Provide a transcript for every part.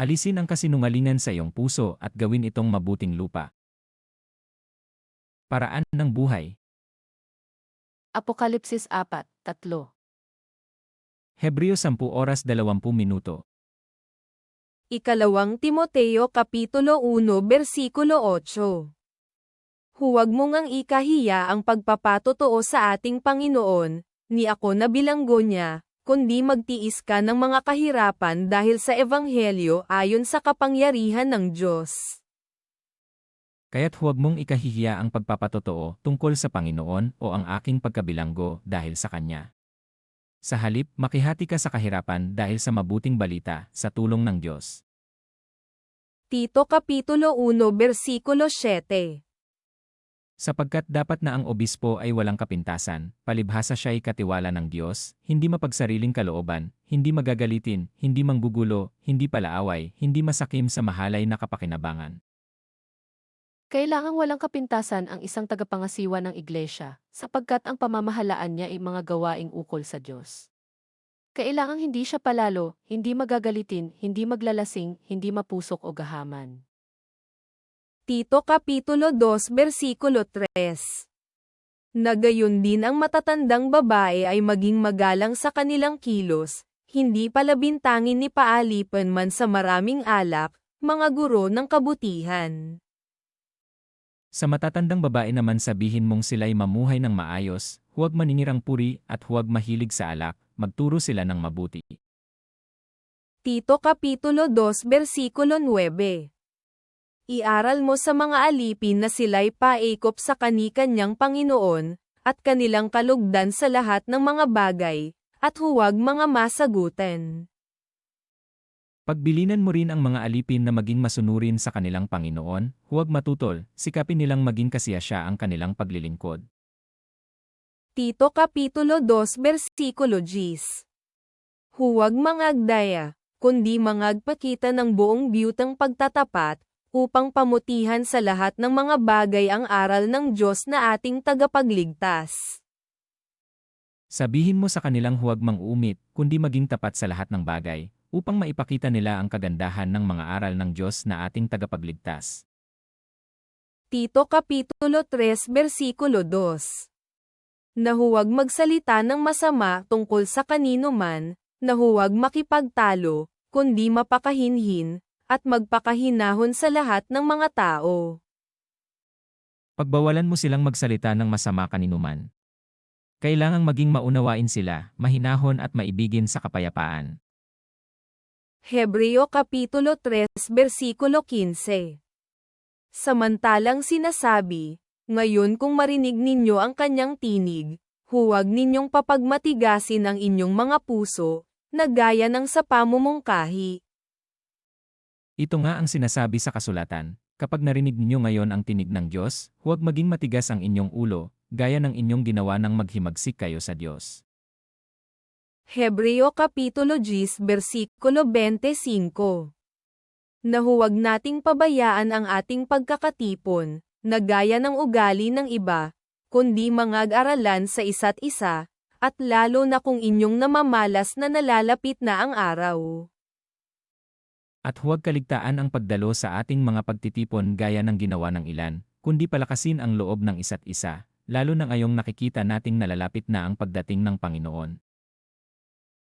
Alisin ang kasinungalingan sa iyong puso at gawin itong mabuting lupa. Paraan ng buhay. Apokalipsis 4, 3. Hebreo 10 oras 20 minuto. Ikalawang Timoteo Kapitulo 1 Versikulo 8 Huwag mong ang ikahiya ang pagpapatotoo sa ating Panginoon, ni ako na bilanggo niya, kundi magtiis ka ng mga kahirapan dahil sa Ebanghelyo ayon sa kapangyarihan ng Diyos. Kaya't huwag mong ikahihiya ang pagpapatotoo tungkol sa Panginoon o ang aking pagkabilanggo dahil sa Kanya. Sa halip, makihati ka sa kahirapan dahil sa mabuting balita sa tulong ng Diyos. Tito Kapitulo 1 Versikulo 7 Sapagkat dapat na ang obispo ay walang kapintasan, palibhasa siya ay katiwala ng Diyos, hindi mapagsariling kalooban, hindi magagalitin, hindi manggugulo, hindi palaaway, hindi masakim sa mahalay na kapakinabangan. Kailangang walang kapintasan ang isang tagapangasiwa ng iglesia, sapagkat ang pamamahalaan niya ay mga gawaing ukol sa Diyos. Kailangang hindi siya palalo, hindi magagalitin, hindi maglalasing, hindi mapusok o gahaman. Tito Kapitulo 2 Versikulo 3 Nagayon din ang matatandang babae ay maging magalang sa kanilang kilos, hindi palabintangin ni paalipan man sa maraming alak, mga guro ng kabutihan. Sa matatandang babae naman sabihin mong sila'y mamuhay ng maayos, huwag maninirang puri at huwag mahilig sa alak, magturo sila ng mabuti. Tito Kapitulo 2 Versikulo 9 Iaral mo sa mga alipin na sila'y paikop sa kani-kanyang Panginoon, at kanilang kalugdan sa lahat ng mga bagay, at huwag mga masagutan. Pagbilinan mo rin ang mga alipin na maging masunurin sa kanilang Panginoon, huwag matutol, sikapin nilang maging kasiyasya ang kanilang paglilingkod. Tito Kapitulo 2 Versikulo 10 Huwag mangagdaya, kundi mangagpakita ng buong biyutang pagtatapat, upang pamutihan sa lahat ng mga bagay ang aral ng Diyos na ating tagapagligtas. Sabihin mo sa kanilang huwag mang-umit, kundi maging tapat sa lahat ng bagay, upang maipakita nila ang kagandahan ng mga aral ng Diyos na ating tagapagligtas. Tito Kapitulo 3 Versikulo 2 Na huwag magsalita ng masama tungkol sa kanino man, na huwag makipagtalo, kundi mapakahinhin, at magpakahinahon sa lahat ng mga tao. Pagbawalan mo silang magsalita ng masama kaninuman. Kailangang maging maunawain sila, mahinahon at maibigin sa kapayapaan. Hebreo Kapitulo 3 Versikulo 15 Samantalang sinasabi, Ngayon kung marinig ninyo ang kanyang tinig, huwag ninyong papagmatigasin ang inyong mga puso, na gaya ng sa pamumungkahi. Ito nga ang sinasabi sa kasulatan, kapag narinig ninyo ngayon ang tinig ng Diyos, huwag maging matigas ang inyong ulo, gaya ng inyong ginawa nang maghimagsik kayo sa Diyos. Hebreo Kapitulo 10 Versikulo 25 na huwag nating pabayaan ang ating pagkakatipon, na gaya ng ugali ng iba, kundi mangag-aralan sa isa't isa, at lalo na kung inyong namamalas na nalalapit na ang araw. At huwag kaligtaan ang pagdalo sa ating mga pagtitipon gaya ng ginawa ng ilan, kundi palakasin ang loob ng isa't isa, lalo na ngayong nakikita nating nalalapit na ang pagdating ng Panginoon.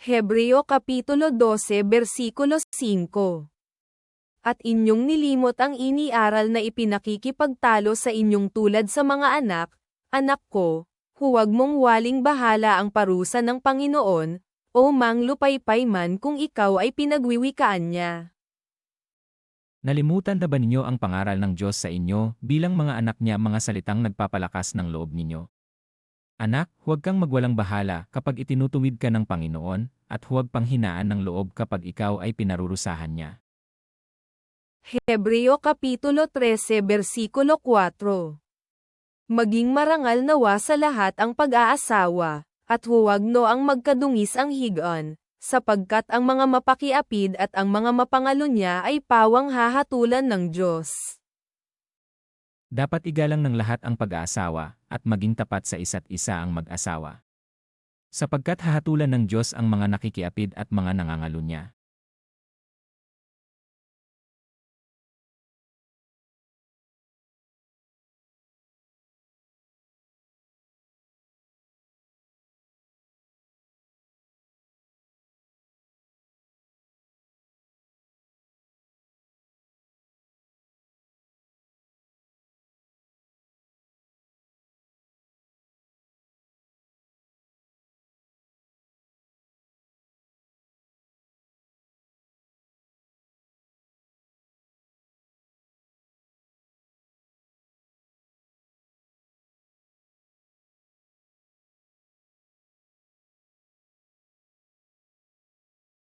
Hebreo Kapitulo 12 Versikulo 5 At inyong nilimot ang iniaral na ipinakikipagtalo sa inyong tulad sa mga anak, anak ko, huwag mong waling bahala ang parusa ng Panginoon, o manglupaypay man kung ikaw ay pinagwiwikaan niya. Nalimutan na ba ninyo ang pangaral ng Diyos sa inyo bilang mga anak niya mga salitang nagpapalakas ng loob ninyo? Anak, huwag kang magwalang bahala kapag itinutuwid ka ng Panginoon, at huwag panghinaan ng loob kapag ikaw ay pinarurusahan niya. Hebreo Kapitulo 13 Versikulo 4 Maging marangal nawa sa lahat ang pag-aasawa, at huwag no ang magkadungis ang higaan, sapagkat ang mga mapakiapid at ang mga mapangalunya ay pawang hahatulan ng Diyos. Dapat igalang ng lahat ang pag-aasawa, at maging tapat sa isa't isa ang mag-asawa. Sapagkat hahatulan ng Diyos ang mga nakikiapid at mga nangangalunya.